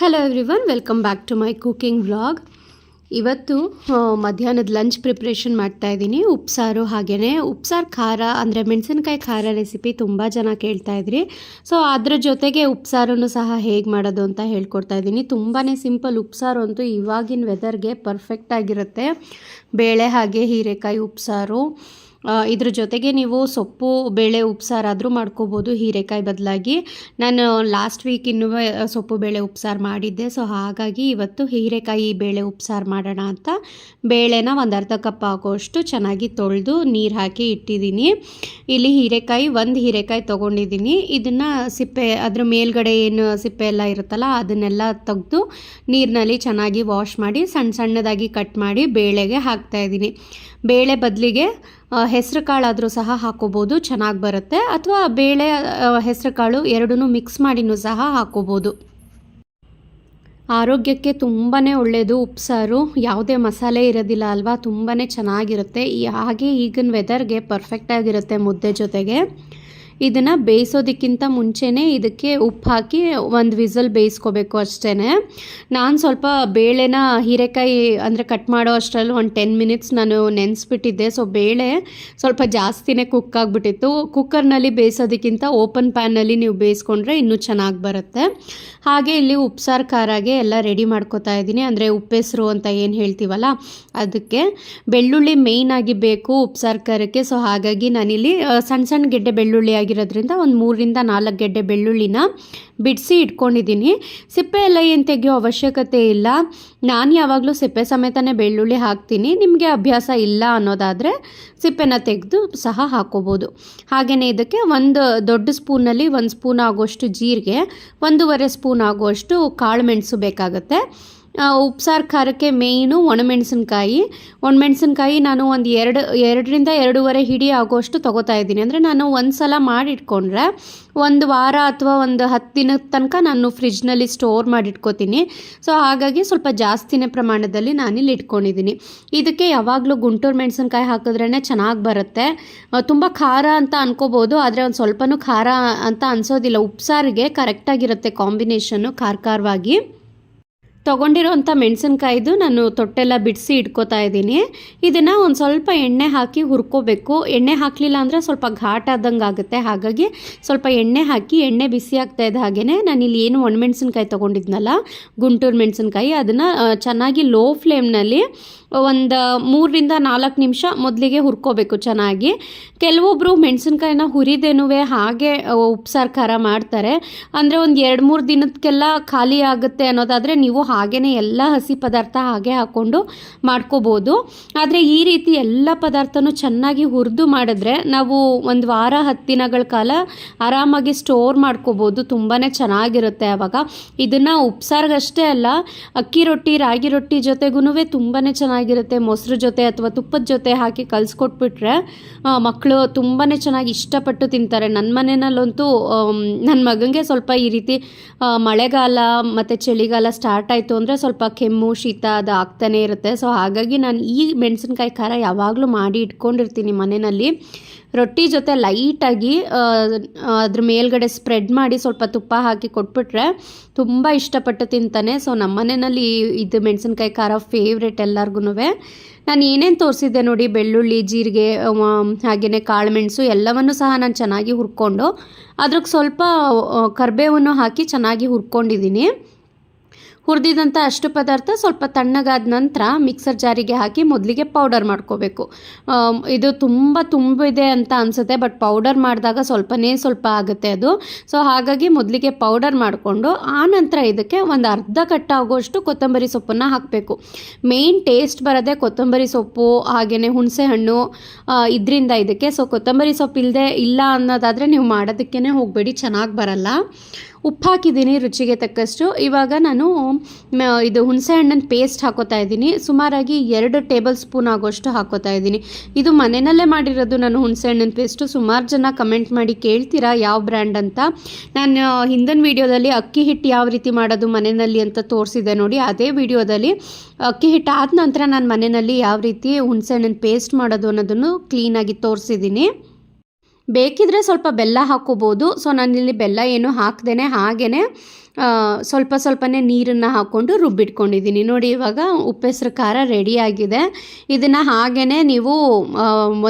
Hello everyone welcome back to my cooking vlog ಇವತ್ತು ಮಧ್ಯಾಹ್ನದ lunch preparation ಮಾಡ್ತಾ ಇದ್ದೀನಿ. ಉಪ್ಸಾರು ಹಾಗೆಯೇ ಉಪ್ಸಾರು ಖಾರ, ಅಂದರೆ ಮೆಣಸಿನ್ಕಾಯಿ ಖಾರ ರೆಸಿಪಿ ತುಂಬ ಜನ ಕೇಳ್ತಾ ಇದ್ರಿ. ಸೊ ಅದರ ಜೊತೆಗೆ ಉಪ್ಸಾರನ್ನು ಸಹ ಹೇಗೆ ಮಾಡೋದು ಅಂತ ಹೇಳ್ಕೊಡ್ತಾ ಇದ್ದೀನಿ. ತುಂಬಾ ಸಿಂಪಲ್ ಉಪ್ಸಾರು ಅಂತೂ ಇವಾಗಿನ ವೆದರ್ಗೆ ಪರ್ಫೆಕ್ಟ್ ಆಗಿರುತ್ತೆ. ಬೇಳೆ ಹಾಗೆ ಹೀರೆಕಾಯಿ ಉಪ್ಸಾರು. ಇದ್ರ ಜೊತೆಗೆ ನೀವು ಸೊಪ್ಪು, ಬೇಳೆ ಉಪ್ಸಾರಾದರೂ ಮಾಡ್ಕೋಬೋದು, ಹೀರೆಕಾಯಿ ಬದಲಾಗಿ. ನಾನು ಲಾಸ್ಟ್ ವೀಕ್ ಇನ್ನೂ ಸೊಪ್ಪು, ಬೇಳೆ, ಉಪ್ಸಾರು ಮಾಡಿದ್ದೆ. ಸೊ ಹಾಗಾಗಿ ಇವತ್ತು ಹೀರೆಕಾಯಿ, ಬೇಳೆ, ಉಪ್ಸಾರು ಮಾಡೋಣ ಅಂತ. ಬೇಳೆನ ಒಂದು ಅರ್ಧ ಕಪ್ ಹಾಕೋಷ್ಟು ಚೆನ್ನಾಗಿ ತೊಳೆದು ನೀರು ಹಾಕಿ ಇಟ್ಟಿದ್ದೀನಿ. ಇಲ್ಲಿ ಹೀರೆಕಾಯಿ, ಒಂದು ಹೀರೆಕಾಯಿ ತೊಗೊಂಡಿದ್ದೀನಿ. ಇದನ್ನು ಸಿಪ್ಪೆ, ಅದ್ರ ಮೇಲ್ಗಡೆ ಏನು ಸಿಪ್ಪೆ ಎಲ್ಲ ಇರುತ್ತಲ್ಲ, ಅದನ್ನೆಲ್ಲ ತೆಗೆದು ನೀರಿನಲ್ಲಿ ಚೆನ್ನಾಗಿ ವಾಶ್ ಮಾಡಿ ಸಣ್ಣ ಸಣ್ಣದಾಗಿ ಕಟ್ ಮಾಡಿ ಬೇಳೆಗೆ ಹಾಕ್ತಾಯಿದ್ದೀನಿ ಬೇಳೆ ಬದಲಿಗೆ ಹೆಸರು ಕಾಳಾದರೂ ಸಹ ಹಾಕೋಬೋದು, ಚೆನ್ನಾಗಿ ಬರುತ್ತೆ. ಅಥವಾ ಬೇಳೆ ಹೆಸರು ಕಾಳು ಎರಡೂ ಮಿಕ್ಸ್ ಮಾಡಿನೂ ಸಹ ಹಾಕೋಬೋದು. ಆರೋಗ್ಯಕ್ಕೆ ತುಂಬಾ ಒಳ್ಳೆಯದು ಉಪ್ಸಾರು ಯಾವುದೇ ಮಸಾಲೆ ಇರೋದಿಲ್ಲ ಅಲ್ವಾ? ತುಂಬಾ ಚೆನ್ನಾಗಿರುತ್ತೆ. ಹಾಗೆ ಈಗಿನ ವೆದರ್ಗೆ ಪರ್ಫೆಕ್ಟಾಗಿರುತ್ತೆ ಮುದ್ದೆ ಜೊತೆಗೆ. ಇದನ್ನು ಬೇಯಿಸೋದಕ್ಕಿಂತ ಮುಂಚೆನೇ ಇದಕ್ಕೆ ಉಪ್ಪು ಹಾಕಿ ಒಂದು ವಿಸಲ್ ಬೇಯಿಸ್ಕೋಬೇಕು ಅಷ್ಟೇ ನಾನು ಸ್ವಲ್ಪ ಬೇಳೆನ ಹೀರೆಕಾಯಿ ಅಂದರೆ ಕಟ್ ಮಾಡೋ ಅಷ್ಟರಲ್ಲಿ ಒಂದು ಟೆನ್ ಮಿನಿಟ್ಸ್ ನಾನು ನೆನೆಸ್ಬಿಟ್ಟಿದ್ದೆ. ಸೊ ಬೇಳೆ ಸ್ವಲ್ಪ ಜಾಸ್ತಿನೇ ಕುಕ್ ಆಗಿಬಿಟ್ಟಿತ್ತು. ಕುಕ್ಕರ್ನಲ್ಲಿ ಬೇಯಿಸೋದಕ್ಕಿಂತ ಓಪನ್ ಪ್ಯಾನಲ್ಲಿ ನೀವು ಬೇಯಿಸ್ಕೊಂಡ್ರೆ ಇನ್ನೂ ಚೆನ್ನಾಗಿ ಬರುತ್ತೆ. ಹಾಗೆ ಇಲ್ಲಿ ಉಪ್ಸಾರು ಖಾರಾಗೆ ಎಲ್ಲ ರೆಡಿ ಮಾಡ್ಕೋತಾ ಇದ್ದೀನಿ. ಅಂದರೆ ಉಪ್ಪೆಸರು ಅಂತ ಏನು ಹೇಳ್ತೀವಲ್ಲ, ಅದಕ್ಕೆ ಬೆಳ್ಳುಳ್ಳಿ ಮೇಯ್ನ್ ಆಗಿ ಬೇಕು ಉಪ್ಸಾರು ಖಾರಕ್ಕೆ. ಸೊ ಹಾಗಾಗಿ ನಾನಿಲ್ಲಿ ಸಣ್ಣ ಸಣ್ಣ ಗೆಡ್ಡೆ ಬೆಳ್ಳುಳ್ಳಿ ಆಗಿರೋದ್ರಿಂದ ಒಂದು ಮೂರರಿಂದ ನಾಲ್ಕು ಗೆಡ್ಡೆ ಬೆಳ್ಳುಳ್ಳಿನ ಬಿಡಿಸಿ ಇಟ್ಕೊಂಡಿದ್ದೀನಿ. ಸಿಪ್ಪೆ ಎಲ್ಲ ಏನು ತೆಗೆಯೋ ಅವಶ್ಯಕತೆ ಇಲ್ಲ. ನಾನು ಯಾವಾಗಲೂ ಸಿಪ್ಪೆ ಸಮೇತನೇ ಬೆಳ್ಳುಳ್ಳಿ ಹಾಕ್ತೀನಿ. ನಿಮಗೆ ಅಭ್ಯಾಸ ಇಲ್ಲ ಅನ್ನೋದಾದರೆ ಸಿಪ್ಪೆನ ತೆಗೆದು ಸಹ ಹಾಕೋಬೋದು. ಹಾಗೆಯೇ ಇದಕ್ಕೆ ಒಂದು ದೊಡ್ಡ ಸ್ಪೂನಲ್ಲಿ ಒಂದು ಸ್ಪೂನ್ ಆಗೋಷ್ಟು ಜೀರಿಗೆ, ಒಂದೂವರೆ ಸ್ಪೂನ್ ಆಗುವಷ್ಟು ಕಾಳು ಮೆಣಸು ಬೇಕಾಗುತ್ತೆ. ಉಪ್ಸಾರು ಖಾರಕ್ಕೆ ಮೇಯ್ನು ಒಣಮೆಣಸಿನ್ಕಾಯಿ ಒಣಮೆಣಸಿನ್ಕಾಯಿ ನಾನು ಒಂದು ಎರಡು, ಎರಡರಿಂದ ಎರಡೂವರೆ ಹಿಡಿ ಆಗೋಷ್ಟು ತೊಗೋತಾ ಇದ್ದೀನಿ. ಅಂದರೆ ನಾನು ಒಂದು ಸಲ ಮಾಡಿಟ್ಕೊಂಡ್ರೆ ಒಂದು ವಾರ ಅಥವಾ ಒಂದು ಹತ್ತು ದಿನದ ತನಕ ನಾನು ಫ್ರಿಜ್ನಲ್ಲಿ ಸ್ಟೋರ್ ಮಾಡಿಟ್ಕೋತೀನಿ. ಸೊ, ಹಾಗಾಗಿ ಸ್ವಲ್ಪ ಜಾಸ್ತಿನೇ ಪ್ರಮಾಣದಲ್ಲಿ ನಾನಿಲ್ಲಿ ಇಟ್ಕೊಂಡಿದ್ದೀನಿ. ಇದಕ್ಕೆ ಯಾವಾಗಲೂ ಗುಂಟೂರು ಮೆಣಸಿನ್ಕಾಯಿ ಹಾಕಿದ್ರೇ ಚೆನ್ನಾಗಿ ಬರುತ್ತೆ. ತುಂಬ ಖಾರ ಅಂತ ಅನ್ಕೋಬೋದು, ಆದರೆ ಒಂದು ಸ್ವಲ್ಪನೂ ಖಾರ ಅಂತ ಅನ್ಸೋದಿಲ್ಲ. ಉಪ್ಸಾರಿಗೆ ಕರೆಕ್ಟಾಗಿರುತ್ತೆ ಕಾಂಬಿನೇಷನ್ನು ಖಾರ ಖಾರವಾಗಿ ತೊಗೊಂಡಿರೋಂಥ ಮೆಣಸಿನ್ಕಾಯ್ದು ನಾನು ತೊಟ್ಟೆಲ್ಲ ಬಿಡಿಸಿ ಇಟ್ಕೋತಾ ಇದ್ದೀನಿ. ಇದನ್ನು ಒಂದು ಸ್ವಲ್ಪ ಎಣ್ಣೆ ಹಾಕಿ ಹುರ್ಕೋಬೇಕು. ಎಣ್ಣೆ ಹಾಕಲಿಲ್ಲ ಅಂದರೆ ಸ್ವಲ್ಪ ಘಾಟ್ ಆದಂಗೆ ಆಗುತ್ತೆ. ಹಾಗಾಗಿ ಸ್ವಲ್ಪ ಎಣ್ಣೆ ಹಾಕಿ ಎಣ್ಣೆ ಬಿಸಿ ಆಗ್ತಾ ಇದ್ದ ಹಾಗೆಯೇ ನಾನು ಇಲ್ಲಿ ಏನು ಒಣಮೆಣಸಿನ್ಕಾಯಿ ತೊಗೊಂಡಿದ್ನಲ್ಲ, ಗುಂಟೂರು ಮೆಣಸಿನ್ಕಾಯಿ, ಅದನ್ನು ಚೆನ್ನಾಗಿ ಲೋ ಫ್ಲೇಮ್ನಲ್ಲಿ ಒಂದು ಮೂರರಿಂದ ನಾಲ್ಕು ನಿಮಿಷ ಮೊದಲಿಗೆ ಹುರ್ಕೋಬೇಕು ಚೆನ್ನಾಗಿ. ಕೆಲವೊಬ್ಬರು ಮೆಣಸಿನ್ಕಾಯಿನ ಹುರಿದೇನುವೆ ಹಾಗೆ ಉಪ್ಸಾರು ಖಾರ ಮಾಡ್ತಾರೆ. ಅಂದರೆ ಒಂದು ಎರಡು ಮೂರು ದಿನಕ್ಕೆಲ್ಲ ಖಾಲಿ ಆಗುತ್ತೆ ಅನ್ನೋದಾದರೆ ನೀವು ಹಾಗೇ ಎಲ್ಲ ಹಸಿ ಪದಾರ್ಥ ಹಾಗೆ ಹಾಕ್ಕೊಂಡು ಮಾಡ್ಕೋಬೋದು. ಆದರೆ ಈ ರೀತಿ ಎಲ್ಲ ಪದಾರ್ಥನೂ ಚೆನ್ನಾಗಿ ಹುರಿದು ಮಾಡಿದ್ರೆ ನಾವು ಒಂದು ವಾರ, ಹತ್ತು ದಿನಗಳ ಕಾಲ ಆರಾಮಾಗಿ ಸ್ಟೋರ್ ಮಾಡ್ಕೋಬೋದು. ತುಂಬಾ ಚೆನ್ನಾಗಿರುತ್ತೆ ಆವಾಗ ಇದನ್ನು ಉಪ್ಸಾರಿಗಷ್ಟೇ ಅಲ್ಲ, ಅಕ್ಕಿ ರೊಟ್ಟಿ, ರಾಗಿ ರೊಟ್ಟಿ ಜೊತೆಗೂ ತುಂಬಾ ಚೆನ್ನಾಗಿರುತ್ತೆ, ಮೊಸರು ಜೊತೆ ಅಥವಾ ತುಪ್ಪದ ಜೊತೆ ಹಾಕಿ ಕಲಿಸ್ಕೊಟ್ಬಿಟ್ರೆ ಮಕ್ಕಳು ತುಂಬಾ ಚೆನ್ನಾಗಿ ಇಷ್ಟಪಟ್ಟು ತಿಂತಾರೆ. ನನ್ನ ಮನೆಯಲ್ಲಂತೂ ನನ್ನ ಮಗನಿಗೆ ಸ್ವಲ್ಪ ಈ ರೀತಿ ಮಳೆಗಾಲ ಮತ್ತು ಚಳಿಗಾಲ ಸ್ಟಾರ್ಟ್ ಆಯಿತು ಅಂದರೆ ಸ್ವಲ್ಪ ಕೆಮ್ಮು, ಶೀತ ಅದು ಆಗ್ತಾನೇ ಇರುತ್ತೆ. ಸೊ ಹಾಗಾಗಿ ನಾನು ಈ ಮೆಣಸಿನ್ಕಾಯಿ ಖಾರ ಯಾವಾಗಲೂ ಮಾಡಿ ಇಟ್ಕೊಂಡಿರ್ತೀನಿ ಮನೆಯಲ್ಲಿ. ರೊಟ್ಟಿ ಜೊತೆ ಲೈಟಾಗಿ ಅದ್ರ ಮೇಲ್ಗಡೆ ಸ್ಪ್ರೆಡ್ ಮಾಡಿ ಸ್ವಲ್ಪ ತುಪ್ಪ ಹಾಕಿ ಕೊಟ್ಬಿಟ್ರೆ ತುಂಬ ಇಷ್ಟಪಟ್ಟು ತಿಂತಾನೆ. ಸೊ, ನಮ್ಮ ಮನೆಯಲ್ಲಿ ಇದು ಮೆಣಸಿನ್ಕಾಯಿ ಖಾರ ಫೇವ್ರೆಟ್ ಎಲ್ಲರಿಗೂ ನಾನು ಏನೇನು ತೋರಿಸಿದ್ದೆ ನೋಡಿ, ಬೆಳ್ಳುಳ್ಳಿ, ಜೀರಿಗೆ ಹಾಗೆಯೇ ಕಾಳುಮೆಣಸು ಎಲ್ಲವನ್ನು ಸಹ ನಾನು ಚೆನ್ನಾಗಿ ಹುರ್ಕೊಂಡು ಅದಕ್ಕೆ ಸ್ವಲ್ಪ ಕರ್ಬೇವನ್ನು ಕರಿಬೇವನ್ನು ಹಾಕಿ ಚೆನ್ನಾಗಿ ಹುರ್ಕೊಂಡಿದ್ದೀನಿ ಹುರಿದಿದಂಥ ಅಷ್ಟು ಪದಾರ್ಥ ಸ್ವಲ್ಪ ತಣ್ಣಗಾದ ನಂತರ ಮಿಕ್ಸರ್ ಜಾರಿಗೆ ಹಾಕಿ ಮೊದಲಿಗೆ ಪೌಡರ್ ಮಾಡ್ಕೋಬೇಕು. ಇದು ತುಂಬ ತುಂಬಿದೆ ಅಂತ ಅನಿಸುತ್ತೆ ಬಟ್ ಪೌಡರ್ ಮಾಡಿದಾಗ ಸ್ವಲ್ಪನೇ ಸ್ವಲ್ಪ ಆಗುತ್ತೆ ಅದು. ಸೊ ಹಾಗಾಗಿ ಮೊದಲಿಗೆ ಪೌಡರ್ ಮಾಡಿಕೊಂಡು ಆ ನಂತರ ಇದಕ್ಕೆ ಒಂದು ಅರ್ಧ ಕಟ್ಟಾಗುವಷ್ಟು ಕೊತ್ತಂಬರಿ ಸೊಪ್ಪನ್ನು ಹಾಕಬೇಕು. ಮೇನ್ ಟೇಸ್ಟ್ ಬರೋದೇ ಕೊತ್ತಂಬರಿ ಸೊಪ್ಪು ಹಾಗೆಯೇ ಹುಣಸೆ ಹಣ್ಣು ಇದರಿಂದ ಇದಕ್ಕೆ. ಸೊ ಕೊತ್ತಂಬರಿ ಸೊಪ್ಪು ಇಲ್ಲದೆ ಇಲ್ಲ ಅನ್ನೋದಾದರೆ ನೀವು ಮಾಡೋದಕ್ಕೇ ಹೋಗಬೇಡಿ, ಚೆನ್ನಾಗಿ ಬರಲ್ಲ. ಉಪ್ಪು ಹಾಕಿದ್ದೀನಿ ರುಚಿಗೆ ತಕ್ಕಷ್ಟು. ಇವಾಗ ನಾನು ಇದು ಹುಣಸೆ ಹಣ್ಣನ್ನು ಪೇಸ್ಟ್ ಹಾಕೋತಾ ಇದ್ದೀನಿ. ಸುಮಾರಾಗಿ ಎರಡು ಟೇಬಲ್ ಸ್ಪೂನ್ ಆಗೋಷ್ಟು ಹಾಕೋತಾ ಇದ್ದೀನಿ. ಇದು ಮನೆಯಲ್ಲೇ ಮಾಡಿರೋದು ನಾನು ಹುಣಸೆ ಹಣ್ಣಿನ ಪೇಸ್ಟು ಸುಮಾರು ಜನ ಕಮೆಂಟ್ ಮಾಡಿ ಕೇಳ್ತೀರಾ ಯಾವ ಬ್ರ್ಯಾಂಡ್ ಅಂತ. ನಾನು ಹಿಂದಿನ ವೀಡಿಯೋದಲ್ಲಿ ಅಕ್ಕಿ ಹಿಟ್ಟು ಯಾವ ರೀತಿ ಮಾಡೋದು ಮನೆಯಲ್ಲಿ ಅಂತ ತೋರಿಸಿದೆ ನೋಡಿ. ಅದೇ ವಿಡಿಯೋದಲ್ಲಿ ಅಕ್ಕಿ ಹಿಟ್ಟು ಆದ ನಂತರ ನಾನು ಮನೆಯಲ್ಲಿ ಯಾವ ರೀತಿ ಹುಣಸೆ ಹಣ್ಣಿನ ಪೇಸ್ಟ್ ಮಾಡೋದು ಅನ್ನೋದನ್ನು ಕ್ಲೀನಾಗಿ ತೋರಿಸಿದ್ದೀನಿ. ಬೇಕಿದ್ರೆ ಸ್ವಲ್ಪ ಬೆಲ್ಲ ಹಾಕೋಬೋದು. ಸೊ ನಾನಿಲ್ಲಿ ಬೆಲ್ಲ ಏನು ಹಾಕ್ದೇ ಹಾಗೇ ಸ್ವಲ್ಪ ಸ್ವಲ್ಪನೇ ನೀರನ್ನು ಹಾಕ್ಕೊಂಡು ರುಬ್ಬಿಟ್ಕೊಂಡಿದ್ದೀನಿ. ನೋಡಿ, ಇವಾಗ ಉಪ್ಪೆಸರು ಖಾರ ರೆಡಿಯಾಗಿದೆ ಇದನ್ನು ಹಾಗೇ ನೀವು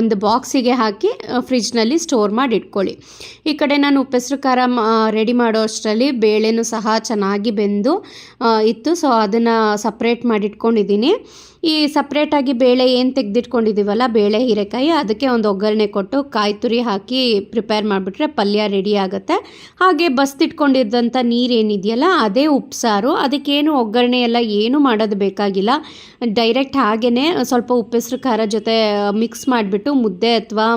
ಒಂದು ಬಾಕ್ಸಿಗೆ ಹಾಕಿ ಫ್ರಿಜ್ನಲ್ಲಿ ಸ್ಟೋರ್ ಮಾಡಿ ಇಟ್ಕೊಳ್ಳಿ ಈ ಕಡೆ ನಾನು ಉಪ್ಪೆಸರು ಖಾರ ರೆಡಿ ಮಾಡೋ ಅಷ್ಟರಲ್ಲಿ ಬೇಳೆನೂ ಸಹ ಚೆನ್ನಾಗಿ ಬೆಂದು ಇತ್ತು. ಸೊ ಅದನ್ನು ಸಪ್ರೇಟ್ ಮಾಡಿ ಇಟ್ಕೊಂಡಿದ್ದೀನಿ ಈ ಸಪ್ರೇಟಾಗಿ ಬೇಳೆ ಏನು ತೆಗೆದಿಟ್ಕೊಂಡಿದ್ದೀವಲ್ಲ ಬೇಳೆ, ಹೀರೆಕಾಯಿ, ಅದಕ್ಕೆ ಒಂದು ಒಗ್ಗರಣೆ ಕೊಟ್ಟು ಕಾಯಿ ತುರಿ ಹಾಕಿ ಪ್ರಿಪೇರ್ ಮಾಡಿಬಿಟ್ರೆ ಪಲ್ಯ ರೆಡಿ ಆಗುತ್ತೆ. ಹಾಗೆ ಬಸ್ತಿಟ್ಕೊಂಡಿದ್ದಂಥ ನೀರೇನಿದೆಯಲ್ಲ, ಅದೇ ಉಪ್ಸಾರು. ಅದಕ್ಕೇನು ಒಗ್ಗರಣೆ ಎಲ್ಲ ಏನು ಮಾಡೋದು ಬೇಕಾಗಿಲ್ಲ. ಡೈರೆಕ್ಟ್ ಹಾಗೇ ಸ್ವಲ್ಪ ಉಪ್ಪೆಸರು ಖಾರ ಜೊತೆ ಮಿಕ್ಸ್ ಮಾಡಿಬಿಟ್ಟು ಮುದ್ದೆ ಅಥವಾ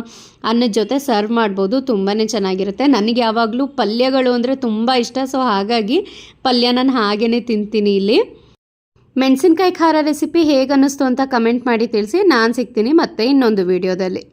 ಅನ್ನದ ಜೊತೆ ಸರ್ವ್ ಮಾಡ್ಬೋದು. ತುಂಬಾ ಚೆನ್ನಾಗಿರುತ್ತೆ. ನನಗೆ ಯಾವಾಗಲೂ ಪಲ್ಯಗಳು ಅಂದರೆ ತುಂಬ ಇಷ್ಟ. ಸೊ ಹಾಗಾಗಿ ಪಲ್ಯ ನಾನು ಹಾಗೇ ತಿಂತೀನಿ ಇಲ್ಲಿ. ಮೆಣಸಿನ್ಕಾಯಿ ಖಾರ ರೆಸಿಪಿ ಹೇಗೆ ಅನ್ನಿಸ್ತು ಅಂತ ಕಮೆಂಟ್ ಮಾಡಿ ತಿಳಿಸಿ. ನಾನು ಸಿಗ್ತೀನಿ ಮತ್ತೆ ಇನ್ನೊಂದು ವಿಡಿಯೋದಲ್ಲಿ